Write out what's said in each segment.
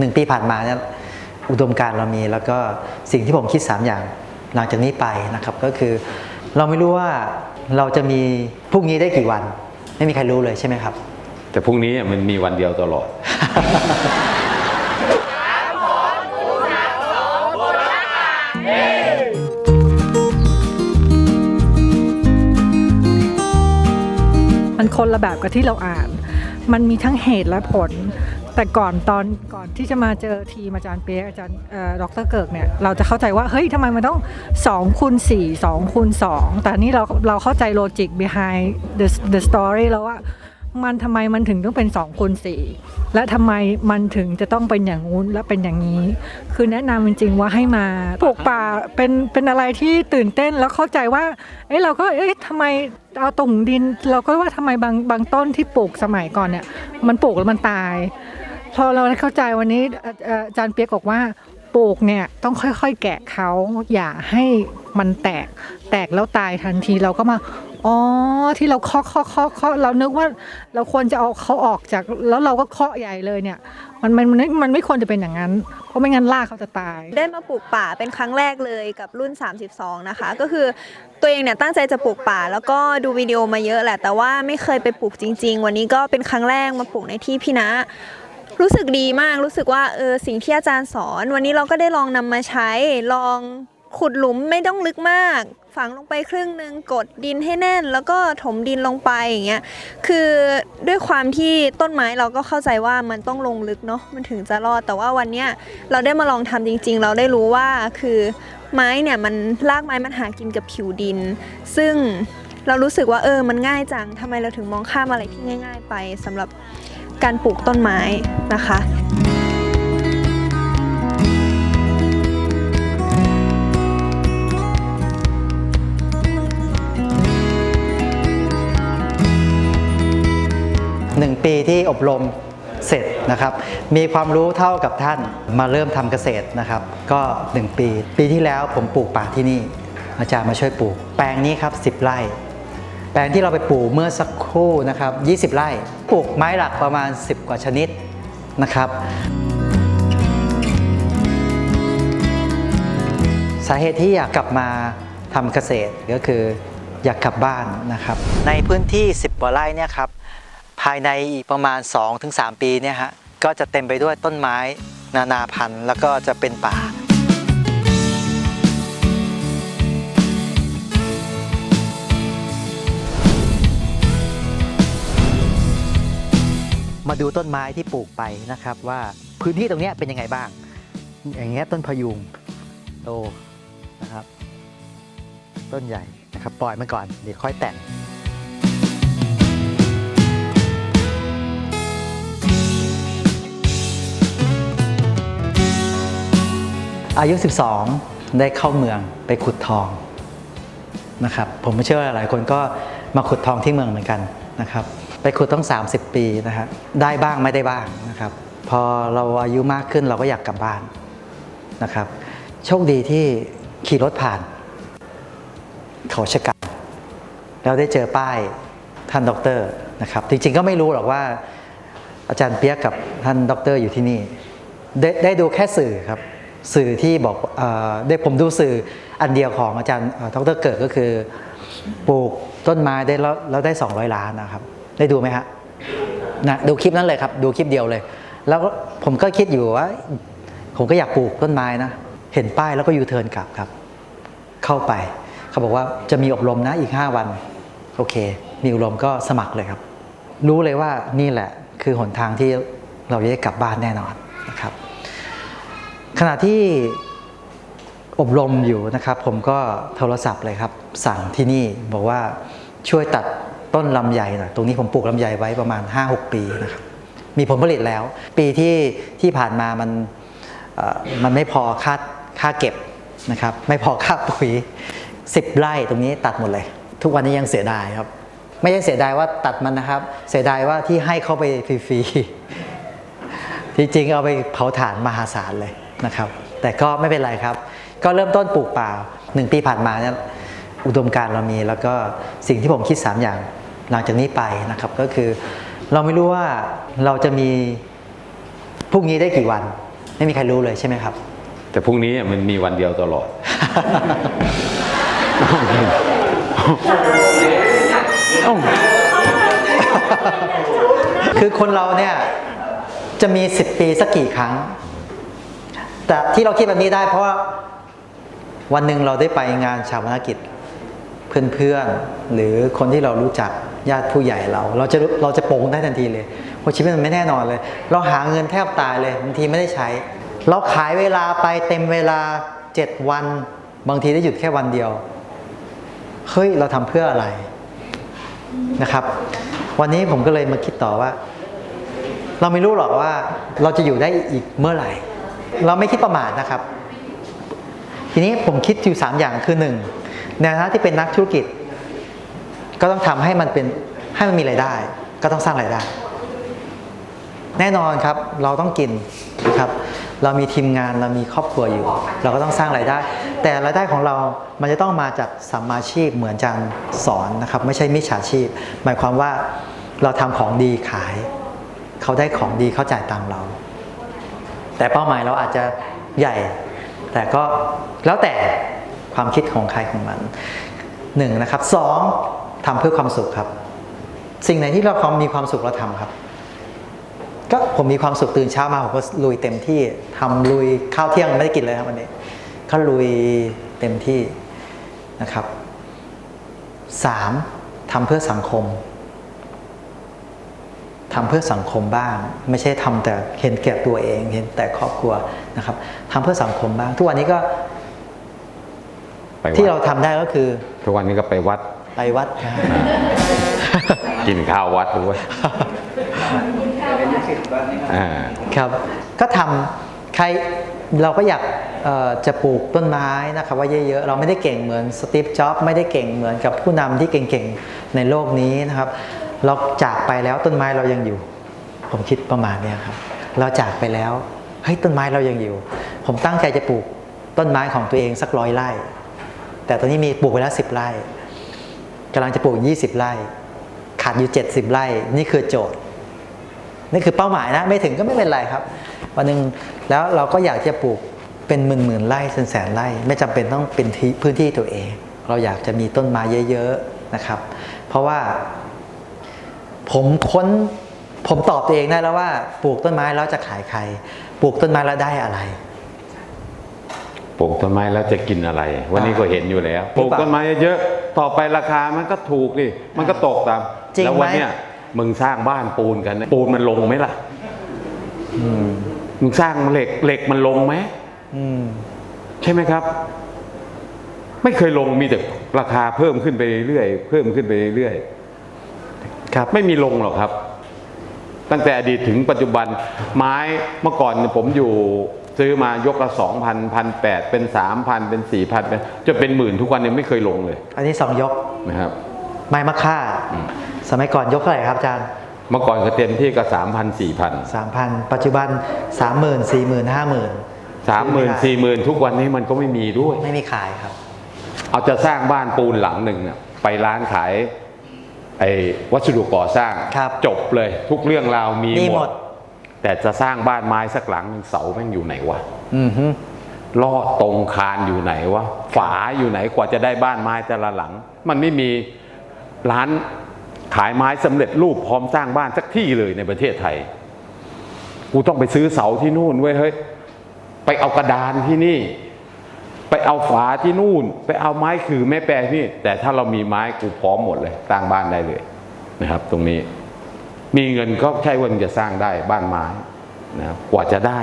หนึ่งปีผ่านมาเนี่ยอุดมการณ์เรามีแล้วก็สิ่งที่ผมคิด 3 อย่างหลังจากนี้ไปนะครับก็คือ เราไม่รู้ว่าเราจะมีพรุ่งนี้ได้กี่วัน ไม่มีใครรู้เลยใช่ไหมครับ แต่พรุ่งนี้มันมีวันเดียวตลอด มันคนละแบบกับที่เราอ่าน มันมีทั้งเหตุและผล แต่ก่อนตอนก่อนที่จะมาเจอทีมอาจารย์เปียกอาจารย์เอ่อดรเกิกเนี่ยเราจะเข้าใจว่าเฮ้ยทำไมมันต้อง2คูณ4 2คูณ2แต่นี่เราเราเข้าใจโลจิก behind the the story แล้วว่ามันทำไมมันถึงต้องเป็น2คูณ4และทำไมมันถึงจะต้องเป็นอย่างงู้นและเป็นอย่างนี้ คือแนะนำจริงๆว่าให้มาปลูกป่าเป็นเป็นอะไรที่ตื่นเต้นแล้วเข้าใจว่าเอ้ยเราก็เอ้ยทำไมเอาตุ่มดิน เราก็ว่าทำไมบางบางต้นที่ปลูกสมัยก่อนเนี่ย มันปลูกแล้วมันตาย พอเราเข้าใจวันนี้อาจารย์เปียกบอกว่าปลูกเนี่ยต้องค่อยๆ แกะเขาอย่าให้มันแตก แตกแล้วตายทันทีเราก็มาอ๋อที่เราเคาะเคาะเคาะเคาะเรานึกว่าเราควรจะเอาเขาออกจากแล้วเราก็เคาะใหญ่เลยเนี่ย มันมันมันมันไม่ควรจะเป็นอย่างนั้น เพราะไม่งั้นรากเขาจะตาย ได้มาปลูกป่าเป็นครั้งแรกเลยกับรุ่น 32 นะคะ ก็คือตัวเองเนี่ยตั้งใจจะปลูกป่า แล้วก็ดูวิดีโอมาเยอะแหละ แต่ว่าไม่เคยไปปลูกจริง ๆ วันนี้ก็เป็นครั้งแรกมาปลูกในที่พี่นะ รู้สึกดีมากรู้สึกว่าเออสิ่งที่อาจารย์สอน วันนี้เราก็ได้ลองนำมาใช้ลองขุดหลุมไม่ต้องลึกมาก ฝังลงไปครึ่งหนึ่งกดดินให้แน่น แล้วก็ถมดินลงไปอย่างเงี้ยคือด้วยความที่ต้นไม้เราก็เข้าใจว่ามันต้องลงลึกเนาะมันถึงจะรอดแต่ว่าวันเนี้ยเราได้มาลองทำจริง ๆ เราได้รู้ว่าคือไม้เนี่ยมันรากไม้มันหากินกับผิวดิน ซึ่งเรารู้สึกว่าเออมันง่ายจังทำไมเราถึงมองข้ามอะไรที่ง่าย ๆ ไปสำหรับ การปลูกต้นไม้นะคะหนึ่งปีที่อบรมเสร็จนะครับ มีความรู้เท่ากับท่านมาเริ่มทำเกษตรนะครับ ก็ 1 ปี ปีที่แล้วผมปลูกป่าที่นี่ อาจารย์มาช่วยปลูก แปลงนี้ครับ 10 ไร่ แปลงที่เราไปปลูกเมื่อสักครู่นะครับ 20 ไร่ปลูกไม้หลักประมาณ 10 กว่าชนิดนะครับ สาเหตุที่อยากกลับมาทำเกษตรก็คืออยากกลับบ้านนะครับ ในพื้นที่ 10 กว่าไร่เนี่ยครับภายในอีกประมาณ 2-3 ปีเนี่ยฮะก็จะเต็มไปด้วยต้นไม้นานาพันธุ์ แล้วก็จะเป็นป่า มาดูต้นไม้ที่ปลูกไปนะครับว่าพื้นที่ตรงนี้เป็นยังไงบ้าง อย่างเงี้ยต้นพะยุงโตนะครับ ต้นใหญ่นะครับปล่อยมันก่อนเดี๋ยวค่อยแต่งอายุ 12 ได้เข้าเมืองไปขุดทองนะครับผมไม่เชื่อว่าหลายคนก็มาขุดทองที่เมืองเหมือนกันนะครับ ไปขุดต้อง 30 ปีนะฮะได้บ้างไม่ได้บ้างนะครับ พอเราอายุมากขึ้นเราก็อยากกลับบ้านนะครับโชคดีที่ขี่รถผ่าน เขาชะกันแล้วได้เจอป้ายท่านด็อกเตอร์นะครับ จริงๆก็ไม่รู้หรอกว่า อาจารย์เปียกกับท่านด็อกเตอร์อยู่ที่นี่ได้ได้ดูแค่สื่อครับ สื่อที่บอกเอได้ผมดูสื่ออันเดียวของอาจารย์เอ่อดรเกิดก็คือ ปลูกต้นไม้ได้แล้วแล้วได้ 200 ล้านนะครับ ได้ดูไหมฮะนะดูคลิปนั้นเลยครับ ดูคลิปเดียวเลย แล้วก็ผมก็คิดอยู่ว่า ผมก็อยากปลูกต้นไม้นะ เห็นป้ายแล้วก็ยูเทิร์นกลับครับ เข้าไป เขาบอกว่าจะมีอบรมนะอีก 5 วัน โอเค มีอบรมก็สมัครเลยครับ รู้เลยว่านี่แหละคือหนทางที่เราจะได้กลับบ้านแน่นอนนะครับ ขณะที่อบรมอยู่นะครับ ผมก็โทรศัพท์เลยครับ สั่งที่นี่บอกว่าช่วยตัด ต้นลำไยน่ยตรงนี้ผมปลูกลำไยไว้ประมาณ 5-6 ปีนะครับมีผลผลิตแล้ว ปีที่ที่ผ่านมามันเอ่อมันไม่พอค่าค่าเก็บนะครับไม่พอค่าปุ๋ย 10 ไร่ตรงนี้ตัดหมดเลย ทุกวันนี้ยังเสียดายครับ ไม่ใช่เสียดายว่าตัดมันนะครับ เสียดายว่าที่ให้เข้าไปฟรีๆจริงๆเอาไปเผาถ่านมหาศาลเลยนะครับ แต่ก็ไม่เป็นไรครับ ก็เริ่มต้นปลูกป่าหนึ่งปีผ่านมาเนี่ยอุดมการเรามีแล้วก็สิ่งที่ผมคิด 3 อย่าง หลังจากนี้ไปนะครับก็คือ เราไม่รู้ว่าเราจะมีพรุ่งนี้ได้กี่วัน ไม่มีใครรู้เลยใช่ไหมครับ แต่พรุ่งนี้มันมีวันเดียวตลอด คือคนเราเนี่ยจะมี 10 ปีสักกี่ครั้ง แต่ที่เราคิดแบบนี้ได้เพราะว่าวันหนึ่งเราได้ไปงานชาวพนกิจ เพื่อนๆ หรือคนที่เรารู้จัก ญาติผู้ใหญ่เรา เราจะเราจะโป่งได้ทันทีเลยเพราะชีวิตมันไม่แน่นอนเลย เราหาเงินแทบตายเลยบางทีไม่ได้ใช้ เราขายเวลาไปเต็มเวลา 7 วัน บางทีได้หยุดแค่วันเดียวเฮ้ยเราทำเพื่ออะไรนะครับ วันนี้ผมก็เลยมาคิดต่อว่า เราไม่รู้หรอกว่าเราจะอยู่ได้อีกเมื่อไหร่ เราไม่คิดประมาทนะครับ ทีนี้ผมคิดอยู่ 3 อย่างคือ 1 ในฐานะที่เป็นนักธุรกิจ ก็ต้องทำให้มันเป็นให้มันมีรายได้ ก็ต้องสร้างรายได้ แน่นอนครับเราต้องกินนะครับ เรามีทีมงานเรามีครอบครัวอยู่ เราก็ต้องสร้างรายได้ แต่รายได้ของเรามันจะต้องมาจากสัมมาชีพเหมือนอาจารย์สอนนะครับ ไม่ใช่มิจฉาชีพ หมายความว่าเราทำของดีขาย เขาได้ของดีเขาจ่ายตังเรา แต่เป้าหมายเราอาจจะใหญ่ แต่ก็แล้วแต่ความคิดของใครของมันหนึ่งนะครับสอง ทำเพื่อความสุขครับ สิ่งไหนที่เราความมีความสุขเราทำครับ ก็ผมมีความสุขตื่นเช้ามาผมก็ลุยเต็มที่ทำลุยข้าวเที่ยงไม่ได้กินเลยครับวันนี้ก็ลุยเต็มที่นะครับสามทำเพื่อสังคมทำเพื่อสังคมบ้าง ไม่ใช่ทำแต่เห็นแก่ตัวเองเห็นแต่ครอบครัวนะครับทำเพื่อสังคมบ้าง ทุกวันนี้ก็ไปวัดที่เราทำได้ก็คือ ทุกวันนี้ก็ไปวัด ไปวัดครับกินข้าววัดด้วยอ่าครับ ก็ทำใครเราก็อยากเอ่อจะปลูกต้นไม้นะครับว่าเยอะๆ เราไม่ได้เก่งเหมือนสตีฟ จ็อบส์ไม่ได้เก่งเหมือนกับผู้นำที่เก่งๆ ในโลกนี้นะครับ เราจากไปแล้วต้นไม้เรายังอยู่ ผมคิดประมาณเนี้ยครับ เราจากไปแล้วเฮ้ยต้นไม้เรายังอยู่ ผมตั้งใจจะปลูกต้นไม้ของตัวเองสักร้อยไร่ แต่ตอนนี้มีปลูกไปแล้วสิบไร่ กำลังจะปลูก 20 ไร่ ขาดอยู่ 70 ไร่ นี่คือโจทย์ นี่คือเป้าหมายนะ ไม่ถึงก็ไม่เป็นไรครับ วันหนึ่งแล้วเราก็อยากจะปลูกเป็นหมื่นหมื่นไร่แสนแสนไร่ ไม่จำเป็นต้องเป็นที่พื้นที่ตัวเอง เราอยากจะมีต้นไม้เยอะๆนะครับ เพราะว่า ผมค้นผมตอบตัวเองได้แล้วว่า ปลูกต้นไม้แล้วจะขายใคร ปลูกต้นไม้แล้วได้อะไร ปลูกต้นไม้แล้วจะกินอะไร วันนี้ก็เห็นอยู่แล้วปลูกต้นไม้เยอะๆต่อไปราคามันก็ถูกดิมันก็ตกตามจริงไหมแล้ววันเนี้ยมึงสร้างบ้านปูนกันนะปูนมันลงไหมล่ะมึงสร้างเหล็กเหล็กมันลงไหมอืม ใช่ไหมครับ ไม่เคยลงมีแต่ราคาเพิ่มขึ้นไปเรื่อยๆเพิ่มขึ้นไปเรื่อยๆครับ ไม่มีลงหรอกครับ ตั้งแต่อดีตถึงปัจจุบันไม้เมื่อก่อนเนี่ยผมอยู่ ซื้อมายกละสองพันพันแปดเป็นสามพันเป็นสี่พันเป็นจะเป็นหมื่นทุกวันเนี่ยไม่เคยลงเลยอันนี้สองยกนะครับ ไม้มะค่า สมัยก่อนยกเท่าไหร่ครับอาจารย์ เมื่อก่อนก็เต็มที่ก็สามพันสี่พันสามพันปัจจุบันสามหมื่นสี่หมื่นห้าหมื่นสามหมื่นสี่หมื่นทุกวันนี้มันก็ไม่มีด้วย ไม่มีขายครับ เอาจะสร้างบ้านปูนหลังหนึ่งเนี่ยไปร้านขายไอ้วัสดุก่อสร้างครับจบเลย ทุกเรื่องราวมีมีหหมมดด แต่จะสร้างบ้านไม้สักหลังหนึ่งเสาแม่งอยู่ไหนวะอือฮึลอดตรงคานอยู่ไหนวะฝาอยู่ไหนกว่าจะได้บ้านไม้แต่ละหลัง มันไม่มีร้านขายไม้สำเร็จรูปพร้อมสร้างบ้านสักที่เลยในประเทศไทย กูต้องไปซื้อเสาที่นู่นเว้ยเฮ้ยไปเอากระดานที่นี่ ไปเอาฝาที่นู่น ไปเอาไม้คือแม่แปรที่นี่ แต่ถ้าเรามีไม้กูพร้อมหมดเลยสร้างบ้านได้เลยนะครับ ตรงนี้ มีเงินก็ใช่ว่ามันจะสร้างได้บ้านไม้นะครับกว่าจะได้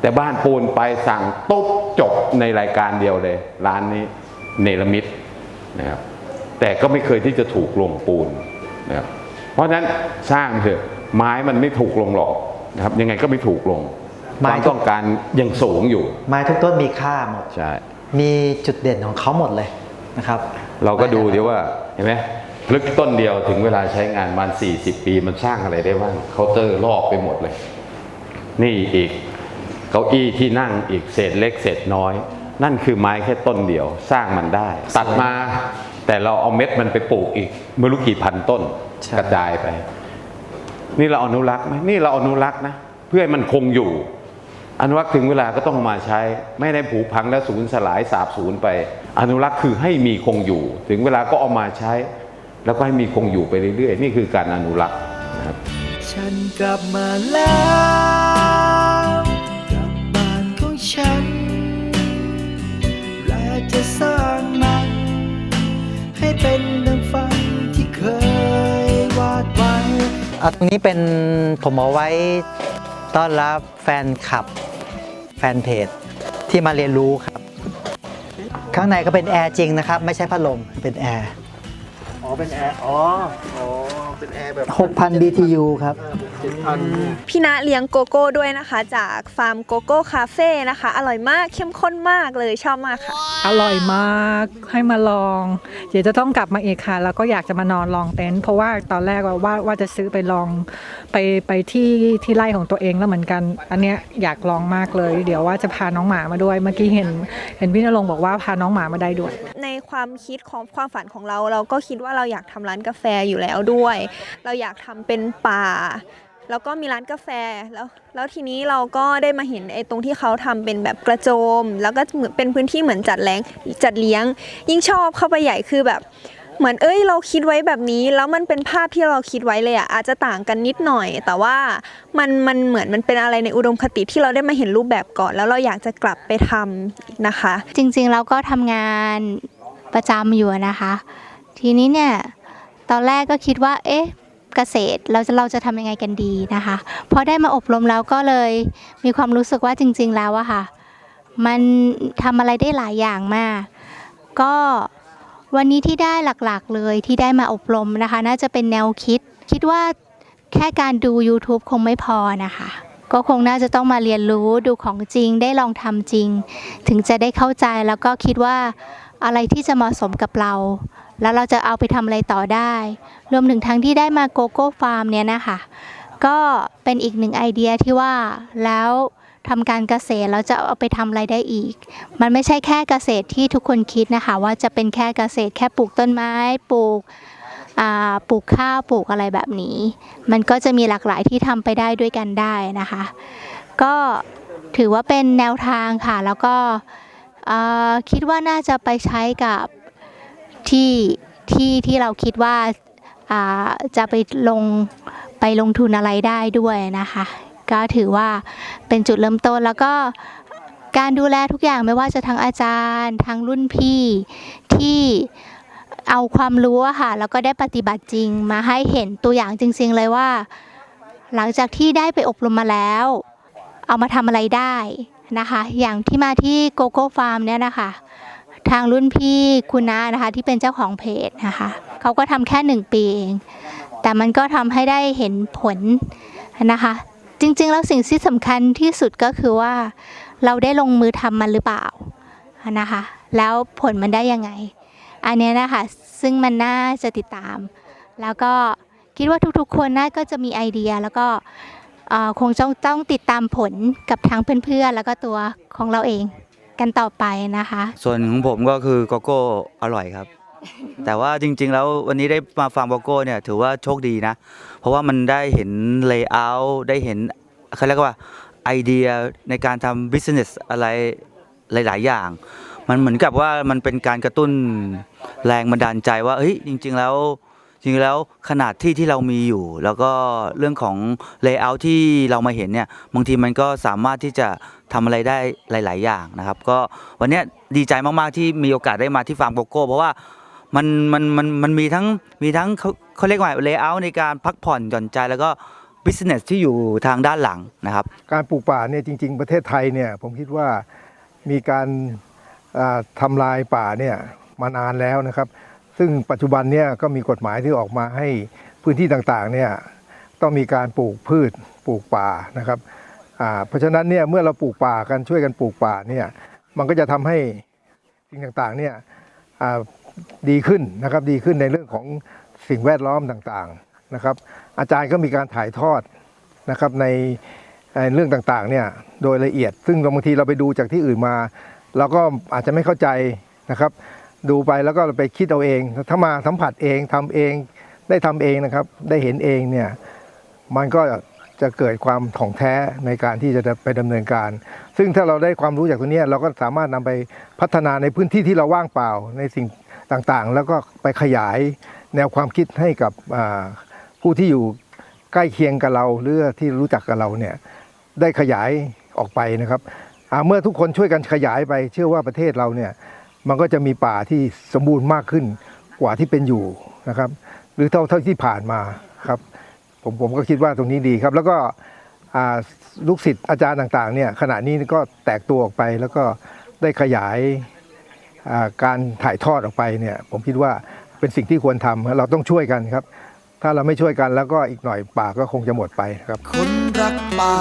แต่บ้านปูนไปสั่งตุ๊บจบในรายการเดียวเลย ร้านนี้เนรมิตนะครับแต่ก็ไม่เคยที่จะถูกลงปูนนะครับเพราะฉะนั้นสร้างเถอะไม้มันไม่ถูกลงหรอกนะครับยังไงก็ไม่ถูกลงไม้ความต้องการยังสูงอยู่ ไม้ทุกต้นมีค่าหมดใช่มีจุดเด่นของเขาหมดเลยนะครับ เราก็ดูดีว่าเห็นไหม พลึกต้นเดียวถึงเวลาใช้งานมัน40ปีมันสร้างอะไรได้บ้างเคาน์เตอร์ลอกไปหมดเลย นี่อีกเก้าอี้ที่นั่งอีกเศษเล็กเศษน้อย นั่นคือไม้แค่ต้นเดียวสร้างมันได้ ตัดมาแต่เราเอาเม็ดมันไปปลูกอีกไม่รู้กี่พันต้นใช่กระจายไป นี่เราอนุรักษ์ไหมนี่เราอนุรักษ์นะเพื่อให้มันคงอยู่ อนุรักษ์ถึงเวลาก็ต้องมาใช้ ไม่ได้ผุพังและสูญสลายสาบสูญไป อนุรักษ์คือให้มีคงอยู่ ถึงเวลาก็เอามาใช้ แล้วก็ให้มีคงอยู่ไปเรื่อยๆ นี่คือการอนุรักษ์นะครับ ฉันกลับมาแล้วกลับบ้านของฉัน และจะสร้างมัน ให้เป็นดังฝันที่เคยวาดไว้เอาตรงนี้เป็นผมเอาไว้ต้อนรับแฟนคลับ แฟนเพจที่มาเรียนรู้ครับ ข้างในก็เป็นแอร์จริงนะครับ ไม่ใช่พัดลมเป็นแอร์ อ๋อเป็นแอร์อ๋ออ๋อ เป็นแอร์แบบ6,000 BTU ครับ เจ็ดพันพี่ณเลี้ยงโกโก้ด้วยนะคะ จากฟาร์มโกโก้คาเฟ่นะคะ อร่อยมากเข้มข้นมากเลยชอบมากค่ะ อร่อยมากให้มาลอง เดี๋ยวจะต้องกลับมาอีกค่ะ แล้วก็อยากจะมานอนลองเต็นท์เพราะว่าตอนแรกว่าว่าว่าจะซื้อไปลองไปไปที่ที่ไร่ของตัวเองแล้วเหมือนกัน อันเนี้ยอยากลองมากเลย เดี๋ยวว่าจะพาน้องหมามาด้วย เมื่อกี้เห็นเห็นพี่นรงค์บอกว่าพาน้องหมามาได้ด้วย ในความคิดของความฝันของเรา เราก็คิดว่าเราอยากทำร้านกาแฟอยู่แล้วด้วยเราอยากทำเป็นป่า แล้วก็มีร้านกาแฟแล้ว แล้วทีนี้เราก็ได้มาเห็นไอ้ตรงที่เขาทำเป็นแบบกระโจม แล้วก็เหมือนเป็นพื้นที่เหมือนจัดแรงจัดเลี้ยง ยิ่งชอบเข้าไปใหญ่คือแบบเหมือนเอ้ยเราคิดไว้แบบนี้ แล้วมันเป็นภาพที่เราคิดไว้เลยอะอาจจะต่างกันนิดหน่อย แต่ว่ามันมันเหมือนมันเป็นอะไรในอุดมคติที่เราได้มาเห็นรูปแบบก่อน แล้วเราอยากจะกลับไปทำนะคะ จริงๆเราก็ทำงานประจำอยู่นะคะ ทีนี้เนี่ย ตอนแรกก็คิดว่า เอ๊ะเกษตรเราจะเราจะทำยังไงกันดีนะคะพอได้มาอบรมแล้วก็เลยมีความรู้สึกว่าจริง ๆ แล้วอะค่ะ มันทำอะไรได้หลายอย่างมาก ก็วันนี้ที่ได้หลักๆ เลยที่ได้มาอบรมนะคะ น่าจะเป็นแนวคิด คิดว่าแค่การดู YouTube คงไม่พอนะคะ ก็คงน่าจะต้องมาเรียนรู้ดูของจริงได้ลองทำจริง ถึงจะได้เข้าใจแล้วก็คิดว่าอะไรที่จะเหมาะสมกับเรา แล้วเราจะเอาไปทำอะไรต่อได้ รวมถึงทั้งที่ได้มาโกโก้ฟาร์มเนี่ยนะคะ ก็เป็นอีกหนึ่งไอเดียที่ว่าแล้วทำการเกษตรแล้วจะเอาไปทำอะไรได้อีก มันไม่ใช่แค่เกษตรที่ทุกคนคิดนะคะ ว่าจะเป็นแค่เกษตรแค่ปลูกต้นไม้ปลูกปลูกข้าวปลูกอะไรแบบนี้ มันก็จะมีหลากหลายที่ทำไปได้ด้วยกันได้นะคะ ก็ถือว่าเป็นแนวทางค่ะ แล้วก็คิดว่าน่าจะไปใช้กับ ที่ที่ที่เราคิดว่าจะไปลงไปลงทุนอะไรได้ด้วยนะคะ ก็ถือว่าเป็นจุดเริ่มต้นแล้วก็การดูแลทุกอย่างไม่ว่าจะทั้งอาจารย์ทั้งรุ่นพี่ที่เอาความรู้ค่ะแล้วก็ได้ปฏิบัติจริงมาให้เห็นตัวอย่างจริง ๆ เลยว่า หลังจากที่ได้ไปอบรมมาแล้ว เอามาทำอะไรได้นะคะ อย่างที่มาที่โกโก้ฟาร์มเนี่ยนะคะ ทางรุ่นพี่คุณน้านะคะ ที่เป็นเจ้าของเพจนะคะเขาก็ทำแค่หนึ่งปีเอง แต่มันก็ทำให้ได้เห็นผลนะคะ จริง ๆ แล้วสิ่งที่สำคัญที่สุดก็คือว่า เราได้ลงมือทำมันหรือเปล่านะคะ แล้วผลมันได้ยังไง อันเนี้ยนะคะซึ่งมันน่าจะติดตาม แล้วก็คิดว่าทุกๆ คนน่าก็จะมีไอเดียแล้วก็คงต้องต้องติดตามผลกับทางเพื่อนๆ แล้วก็ตัวของเราเอง กันต่อไปนะคะ ส่วนของผมก็คือโกโก้อร่อยครับ แต่ว่าจริง ๆ แล้ววันนี้ได้มาฟังโกโก้เนี่ยถือว่าโชคดีนะ เพราะว่ามันได้เห็นเลเยอร์ได้เห็นเขาเรียกว่าไอเดียในการทำบิสเนสอะไรหลาย ๆ อย่าง มันเหมือนกับว่ามันเป็นการกระตุ้นแรงบันดาลใจว่าเฮ้ยจริง ๆ แล้วจริงๆแล้วขนาดที่ที่เรามีอยู่ แล้วก็เรื่องของเลเยอร์ที่เรามาเห็นเนี่ยบางทีมันก็สามารถที่จะ ทำอะไรได้หลาย ๆ อย่างนะครับ ก็วันนี้ดีใจมาก ๆ ที่มีโอกาสได้มาที่ฟาร์มโกโก้ เพราะว่ามันมันมันมันมีทั้งมีทั้งเขาเขาเรียกว่าเลเยอร์ในการพักผ่อนหย่อนใจแล้วก็บิสเนสที่อยู่ทางด้านหลังนะครับ การปลูกป่าเนี่ยจริง ๆ ประเทศไทยเนี่ยผมคิดว่ามีการอ่าทำลายป่าเนี่ยมานานแล้วนะครับ ซึ่งปัจจุบันเนี่ยก็มีกฎหมายที่ออกมาให้พื้นที่ต่างๆเนี่ยต้องมีการปลูกพืชปลูกป่านะครับ เพราะฉะนั้นเนี่ยเมื่อเราปลูกป่ากันช่วยกันปลูกป่าเนี่ยมันก็จะทำให้สิ่งต่างๆเนี่ยดีขึ้นนะครับดีขึ้นในเรื่องของสิ่งแวดล้อมต่างๆนะครับ อาจารย์ก็มีการถ่ายทอดนะครับในในเรื่องต่างๆเนี่ยโดยละเอียด ซึ่งบางทีเราไปดูจากที่อื่นมาเราก็อาจจะไม่เข้าใจนะครับ ดูไปแล้วก็ไปคิดเอาเอง ถ้ามาสัมผัสเองทำเองได้ทำเองนะครับ ได้เห็นเองเนี่ยมันก็ จะเกิดความถ่องแท้ในการที่จะไปดำเนินการ ซึ่งถ้าเราได้ความรู้จากตรงนี้เราก็สามารถนำไปพัฒนาในพื้นที่ที่เราว่างเปล่าในสิ่งต่างๆ แล้วก็ไปขยายแนวความคิดให้กับผู้ที่อยู่ใกล้เคียงกับเราหรือที่รู้จักกับเราเนี่ยได้ขยายออกไปนะครับเมื่อทุกคนช่วยกันขยายไป เชื่อว่าประเทศเราเนี่ยมันก็จะมีป่าที่สมบูรณ์มากขึ้นกว่าที่เป็นอยู่นะครับ หรือเท่าเท่าที่ผ่านมาครับ ผมผมก็คิดว่าตรงนี้ดีครับ แล้วก็ลูกศิษย์อาจารย์ต่างๆเนี่ยขณะนี้ก็แตกตัวออกไปแล้วก็ได้ขยายการถ่ายทอดออกไปเนี่ยผมคิดว่าเป็นสิ่งที่ควรทำเราต้องช่วยกันครับ ถ้าเราไม่ช่วยกันแล้วก็อีกหน่อยป่าก็คงจะหมดไปครับคนรักป่า